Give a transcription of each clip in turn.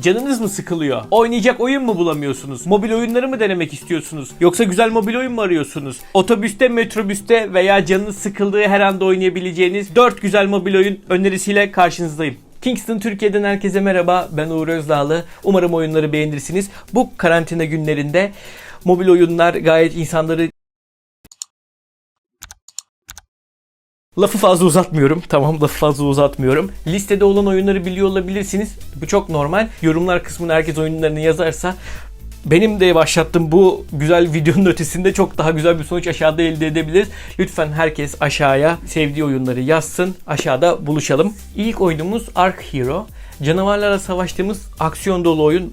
Canınız mı sıkılıyor? Oynayacak oyun mu bulamıyorsunuz? Mobil oyunları mı denemek istiyorsunuz? Yoksa güzel mobil oyun mu arıyorsunuz? Otobüste, metrobüste veya canınız sıkıldığı her anda oynayabileceğiniz 4 güzel mobil oyun önerisiyle karşınızdayım. Kingston Türkiye'den herkese merhaba. Ben Uğur Özdağlı. Umarım oyunları beğenirsiniz. Bu karantina günlerinde mobil oyunlar gayet insanları Lafı fazla uzatmıyorum. Tamam lafı fazla uzatmıyorum. Listede olan oyunları biliyor olabilirsiniz. Bu çok normal. Yorumlar kısmına herkes oyunlarını yazarsa benim de başlattığım bu güzel videonun ötesinde çok daha güzel bir sonuç aşağıda elde edebiliriz. Lütfen herkes aşağıya sevdiği oyunları yazsın. Aşağıda buluşalım. İlk oyunumuz Ark Hero. Canavarlarla savaştığımız aksiyon dolu oyun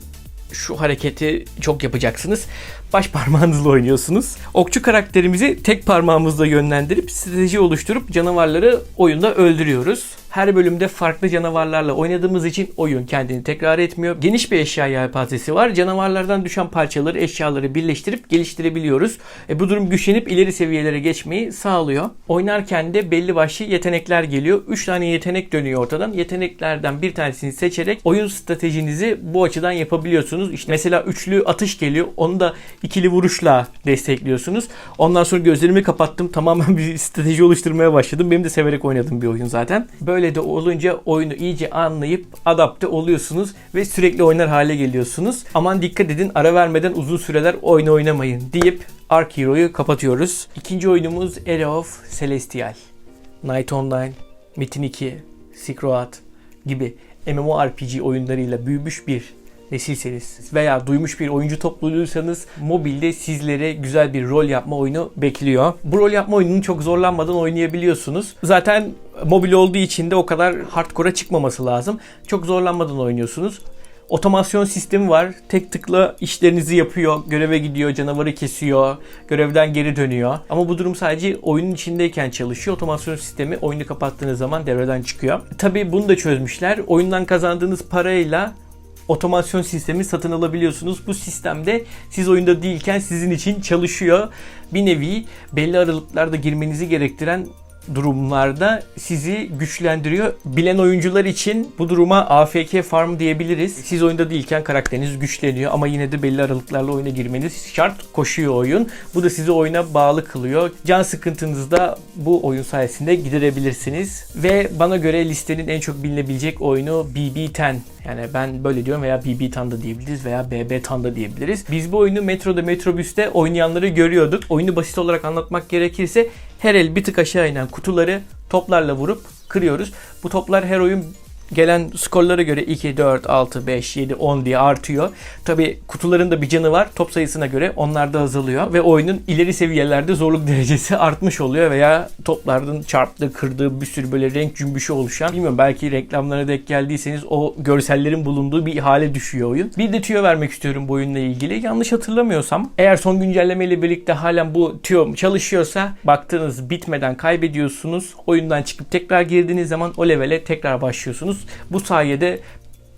şu hareketi çok yapacaksınız. Baş parmağınızla oynuyorsunuz. Okçu karakterimizi tek parmağımızla yönlendirip strateji oluşturup canavarları oyunda öldürüyoruz. Her bölümde farklı canavarlarla oynadığımız için oyun kendini tekrar etmiyor. Geniş bir eşya yelpazesi var. Canavarlardan düşen parçaları, eşyaları birleştirip geliştirebiliyoruz. E, bu durum güçlenip ileri seviyelere geçmeyi sağlıyor. Oynarken de belli başlı yetenekler geliyor. 3 tane yetenek dönüyor ortadan. Yeteneklerden bir tanesini seçerek oyun stratejinizi bu açıdan yapabiliyorsunuz. İşte mesela üçlü atış geliyor. Onu da ikili vuruşla destekliyorsunuz. Ondan sonra gözlerimi kapattım. Tamamen bir strateji oluşturmaya başladım. Benim de severek oynadığım bir oyun zaten. Böyle de olunca oyunu iyice anlayıp adapte oluyorsunuz ve sürekli oynar hale geliyorsunuz. Aman dikkat edin ara vermeden uzun süreler oyun oynamayın deyip Ark Hero'yu kapatıyoruz. İkinci oyunumuz Era of Celestial. Night Online, Metin 2, Silk Road gibi MMORPG oyunlarıyla büyümüş bir nesilseniz veya duymuş bir oyuncu topluluğuysanız mobilde sizlere güzel bir rol yapma oyunu bekliyor. Bu rol yapma oyununu çok zorlanmadan oynayabiliyorsunuz. Zaten mobil olduğu için de o kadar hardcore'a çıkmaması lazım. Çok zorlanmadan oynuyorsunuz. Otomasyon sistemi var. Tek tıkla işlerinizi yapıyor, göreve gidiyor, canavarı kesiyor, görevden geri dönüyor. Ama bu durum sadece oyunun içindeyken çalışıyor. Otomasyon sistemi oyunu kapattığınız zaman devreden çıkıyor. Tabii bunu da çözmüşler. Oyundan kazandığınız parayla otomasyon sistemi satın alabiliyorsunuz. Bu sistemde siz oyunda değilken sizin için çalışıyor. Bir nevi belli aralıklarda girmenizi gerektiren durumlarda sizi güçlendiriyor. Bilen oyuncular için bu duruma AFK farm diyebiliriz. Siz oyunda değilken karakteriniz güçleniyor ama yine de belli aralıklarla oyuna girmeniz şart koşuyor oyun. Bu da sizi oyuna bağlı kılıyor. Can sıkıntınızı da bu oyun sayesinde giderebilirsiniz. Ve bana göre listenin en çok bilinebilecek oyunu BB10. Yani ben böyle diyorum veya BB Tan da diyebiliriz veya BB Tan da diyebiliriz. Biz bu oyunu metroda metrobüste oynayanları görüyorduk. Oyunu basit olarak anlatmak gerekirse her el bir tık aşağı inen kutuları toplarla vurup kırıyoruz. Bu toplar her oyun gelen skorlara göre 2, 4, 6, 5, 7, 10 diye artıyor. Tabi kutuların da bir canı var. Top sayısına göre onlar da azalıyor. Ve oyunun ileri seviyelerde zorluk derecesi artmış oluyor. Veya toplardan çarptığı, kırdığı bir sürü böyle renk cümbüşü oluşan. Bilmiyorum belki reklamlara denk geldiyseniz o görsellerin bulunduğu bir hale düşüyor oyun. Bir de tüyo vermek istiyorum bu oyunla ilgili. Yanlış hatırlamıyorsam eğer son güncellemeyle birlikte halen bu tüyo çalışıyorsa baktığınız bitmeden kaybediyorsunuz. Oyundan çıkıp tekrar girdiğiniz zaman o levele tekrar başlıyorsunuz. Bu sayede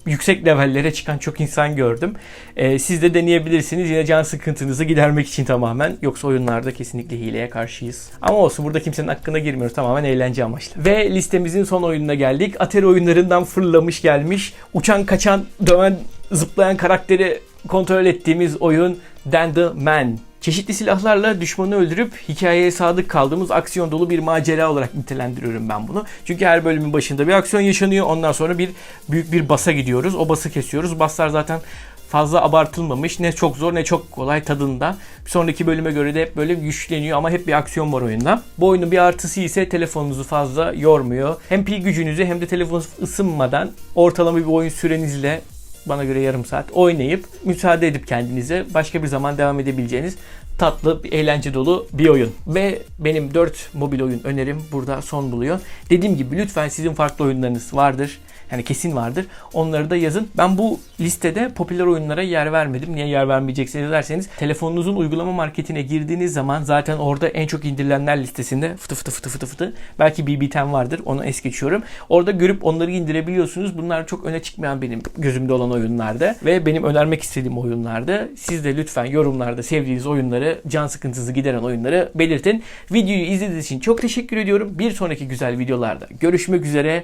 yüksek levellere çıkan çok insan gördüm. Ee, siz de deneyebilirsiniz yine can sıkıntınızı gidermek için tamamen. Yoksa oyunlarda kesinlikle hileye karşıyız. Ama olsun burada kimsenin hakkına girmiyoruz. Tamamen eğlence amaçlı. Ve listemizin son oyununa geldik. Atari oyunlarından fırlamış gelmiş. Uçan, kaçan, döven, zıplayan karakteri kontrol ettiğimiz oyun Dan the Man. Çeşitli silahlarla düşmanı öldürüp hikayeye sadık kaldığımız aksiyon dolu bir macera olarak nitelendiriyorum ben bunu. Çünkü her bölümün başında bir aksiyon yaşanıyor. Ondan sonra bir büyük bir basa gidiyoruz. O bası kesiyoruz. Baslar zaten fazla abartılmamış. Ne çok zor ne çok kolay tadında. Bir sonraki bölüme göre de hep böyle güçleniyor ama hep bir aksiyon var oyunda. Bu oyunun bir artısı ise telefonunuzu fazla yormuyor. Hem pil gücünüzü hem de telefonunuz ısınmadan ortalama bir oyun sürenizle bana göre yarım saat oynayıp müsaade edip kendinize başka bir zaman devam edebileceğiniz tatlı, eğlence dolu bir oyun. Ve benim 4 mobil oyun önerim burada son buluyor. Dediğim gibi lütfen sizin farklı oyunlarınız vardır. Yani kesin vardır. Onları da yazın. Ben bu listede popüler oyunlara yer vermedim. Niye yer vermeyeceksiniz derseniz telefonunuzun uygulama marketine girdiğiniz zaman zaten orada en çok indirilenler listesinde fıtı fıtı fıtı fıtı fıtı belki BB10 vardır. Onu es geçiyorum. Orada görüp onları indirebiliyorsunuz. Bunlar çok öne çıkmayan benim gözümde olan oyunlarda ve benim önermek istediğim oyunlarda. Siz de lütfen yorumlarda sevdiğiniz oyunları, can sıkıntınızı gideren oyunları belirtin. Videoyu izlediğiniz için çok teşekkür ediyorum. Bir sonraki güzel videolarda görüşmek üzere.